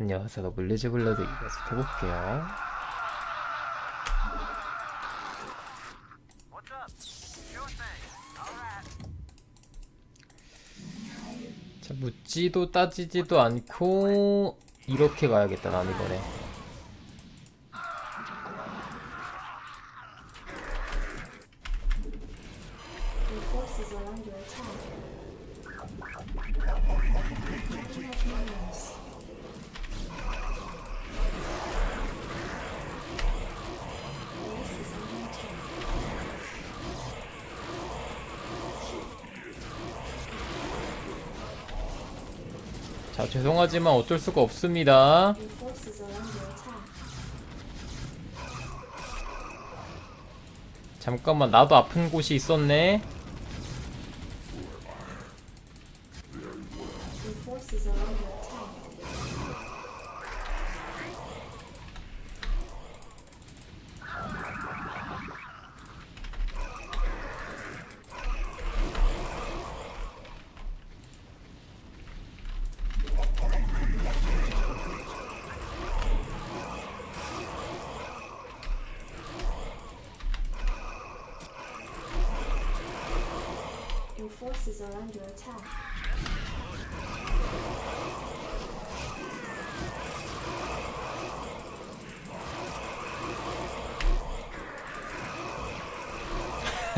안녕하세요. 노블리즈 블러드 계속 해볼게요. 자, 묻지도 따지지도 않고 이렇게 가야겠다 난 이번에. 자 죄송하지만 어쩔 수가 없습니다. 잠깐만 나도 아픈 곳이 있었네. Forces are under attack.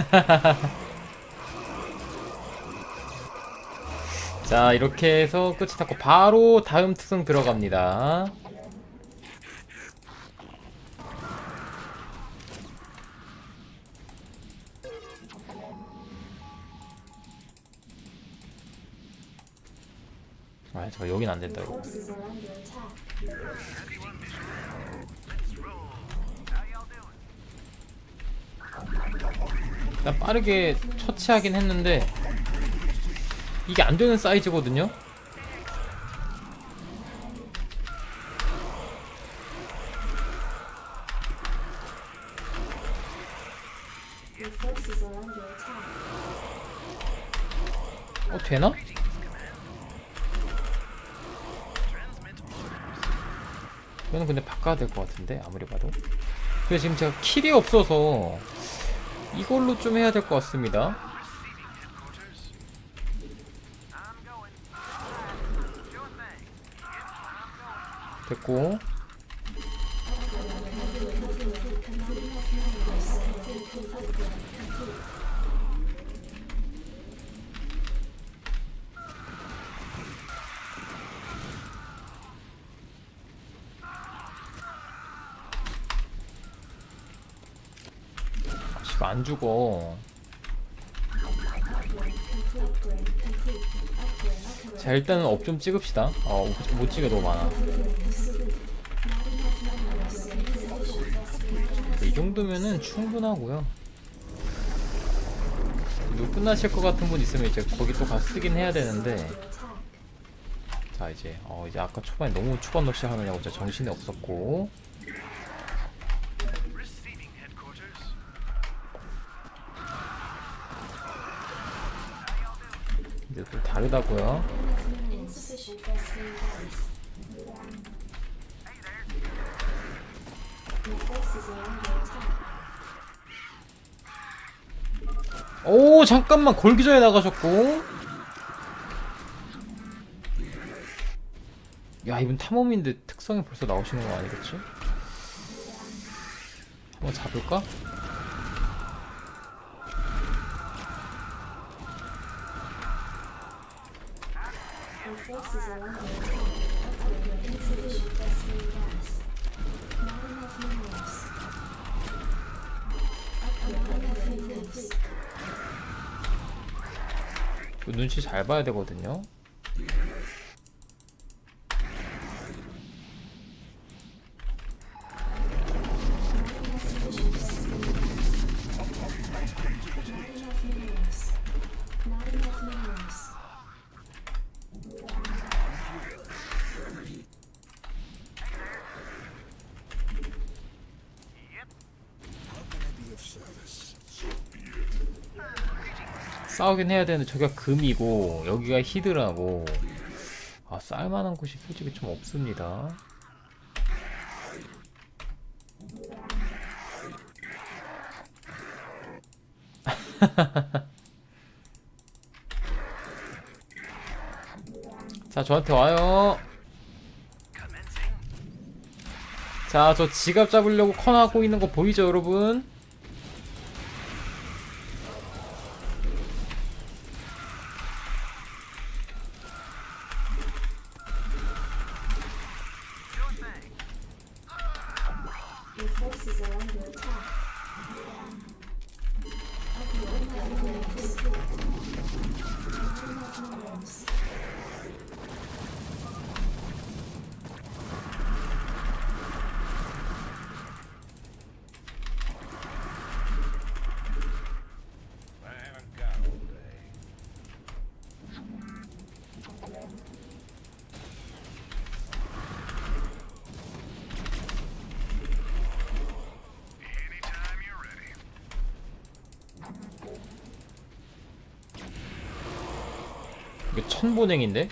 자 이렇게 해서 끝이 탔고 바로 다음 특성 들어갑니다. 아, 저 여긴 안 된다 Your 이거. forces are under attack. 일단 빠르게 처치하긴 했는데 이게 안 되는 사이즈거든요. 어 되나? 이거는 근데 바꿔야 될 것 같은데 아무리 봐도. 근데 지금 제가 킬이 없어서 이걸로 좀 해야 될 것 같습니다. 됐고 안 죽어. 자 일단은 업 좀 찍읍시다. 어, 못, 못 찍어 너무 많아. 이 정도면은 충분하고요. 누 끝나실 것 같은 분 있으면 이제 거기 또 가서 쓰긴 해야 되는데. 자 이제 어 이제 아까 초반에 너무 초반 낚시 하느냐고 진짜 정신이 없었고 다르다고요. 오 잠깐만 걸기 전에 나가셨고 야 이분 탐험인데 특성이 벌써 나오시는 거 아니겠지? 한번 잡을까? 눈치 잘 봐야 되거든요. 싸우긴 해야 되는데 저기가 금이고 여기가 히드라고 아 쌀만한 곳이 솔직히 좀 없습니다. 자, 저한테 와요. 자, 저 지갑 잡으려고 컨하고 있는 거 보이죠, 여러분? 이거 천보냉인데?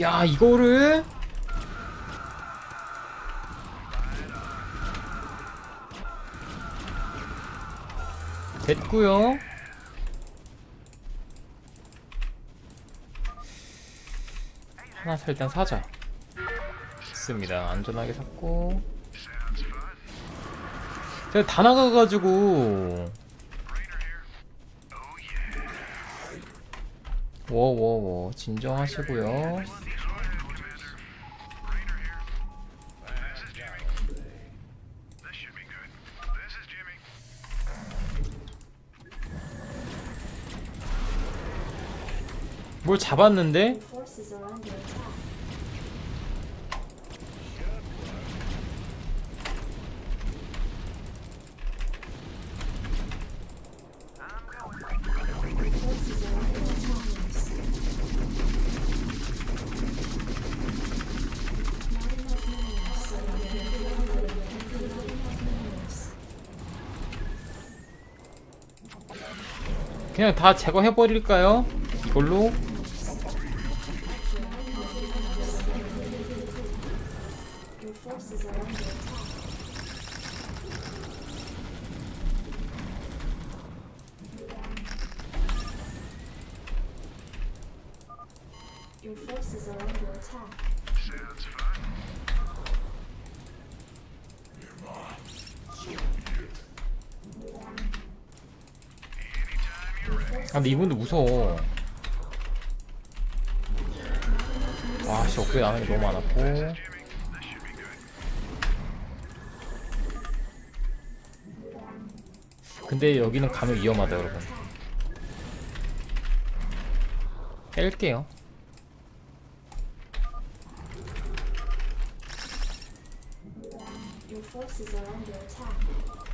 야, 이거를? 됐고요. 하나 사 일단 사자. 좋습니다. 안전하게 샀고. 제가 다 나가가지고. Oh. 워워워 진정하시고요. 뭘 잡았는데? 그냥 다 제거해버릴까요? 이걸로? 근데 이분도 무서워 와씨 업그레이드 안하는 게 너무 많았고. 근데 여기는 가면 위험하다 여러분 뺄게요 Your forces are under attack.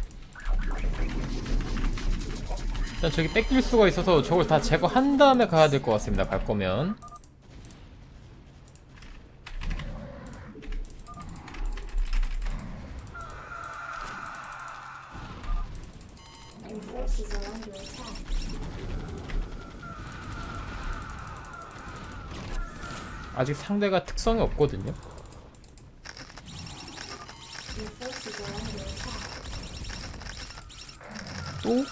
일단 저기 뺏길 수가 있어서 저걸 다 제거한 다음에 가야 될 것 같습니다 갈 거면. 아직 상대가 특성이 없거든요 또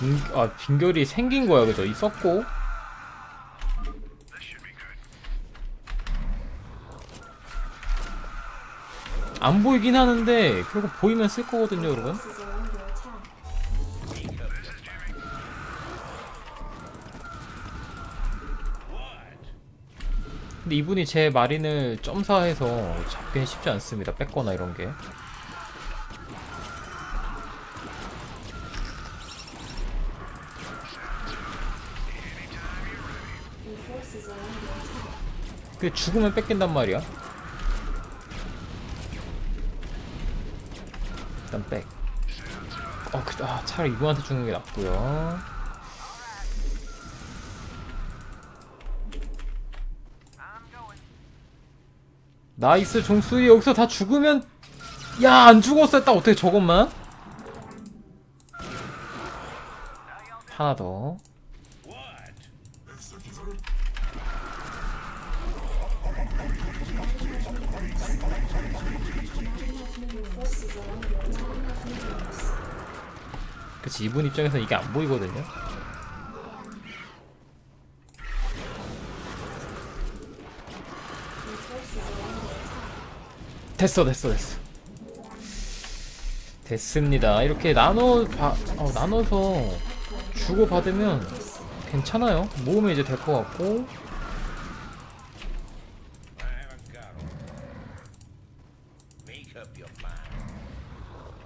빈, 아, 빈결이 생긴 거야, 그죠? 있었고. 안 보이긴 하는데, 결국 보이면 쓸 거거든요, 여러분. 근데 이분이 제 마린을 점사해서 잡기는 쉽지 않습니다. 뺏거나 이런 게. Your forces are under attack. 그 죽으면 뺏긴단 말이야. 일단 백. 어, 그, 아, 차라리 이분한테 주는 게 낫고요. 나이스 종수이 여기서 다 죽으면 야 안 죽었어 딱 어떻게 저것만 하나 더 Your forces are under attack. 그치 이분 입장에서 이게 안 보이거든요. 됐어 됐어 됐어 됐습니다 이렇게 나눠 봐, 어, 나눠서 주고 받으면 괜찮아요 모으면 이제 될 것 같고.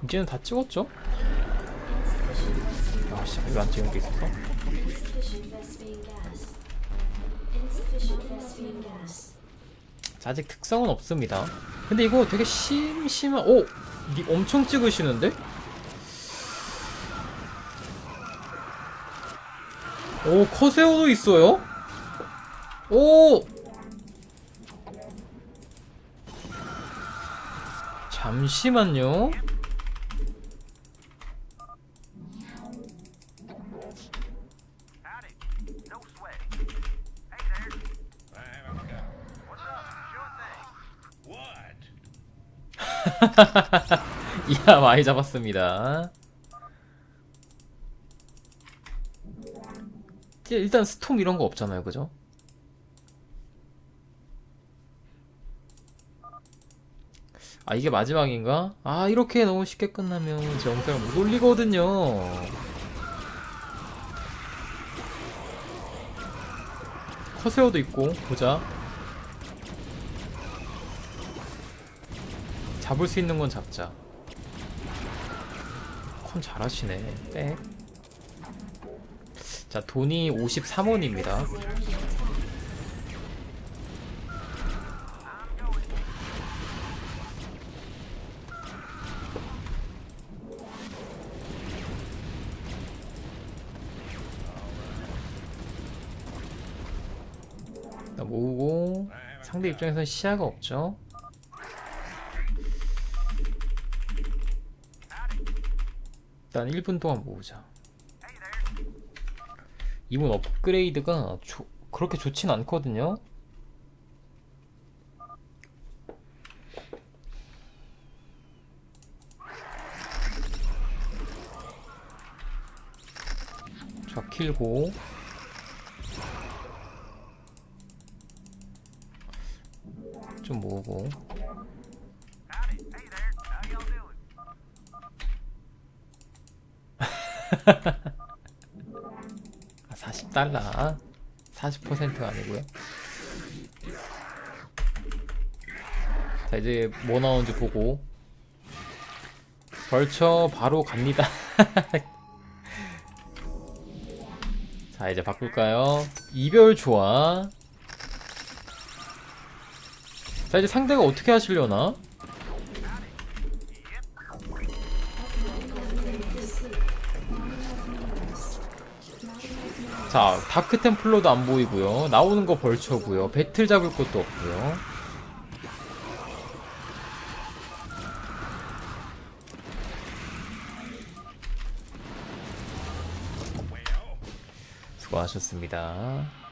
이제는 다 찍었죠? 이거 안 찍은 게 있었어? 자, 아직 특성은 없습니다 근데 이거 되게 심심한 오! 니 엄청 찍으시는데? 오 커세오도 있어요? 오! 잠시만요 이야 많이 잡았습니다. 일단 스톰 이런 거 없잖아요, 그죠? 아 이게 마지막인가? 아 이렇게 너무 쉽게 끝나면 제 영상을 못 올리거든요. 커세어도 있고 보자. 잡을 수 있는 건 잡자. 컨 잘하시네. 백. 자, 돈이 53원입니다. Forces are under attack. 모으고 상대 입장에서는 시야가 없죠. 일단 1분 동안 모으자. 이분 업그레이드가 조- 그렇게 좋진 않거든요. 자, 킬고. 좀 모으고. 40달러. 40%가 아니고요. 자, 이제 뭐 나오는지 보고. 벌쳐 바로 갑니다. 자, 이제 바꿀까요? 이별 좋아. 자, 이제 상대가 어떻게 하시려나? 자, 다크 템플러도 안 보이고요. 나오는 거 벌쳐고요. 배틀 잡을 것도 없고요. 수고하셨습니다.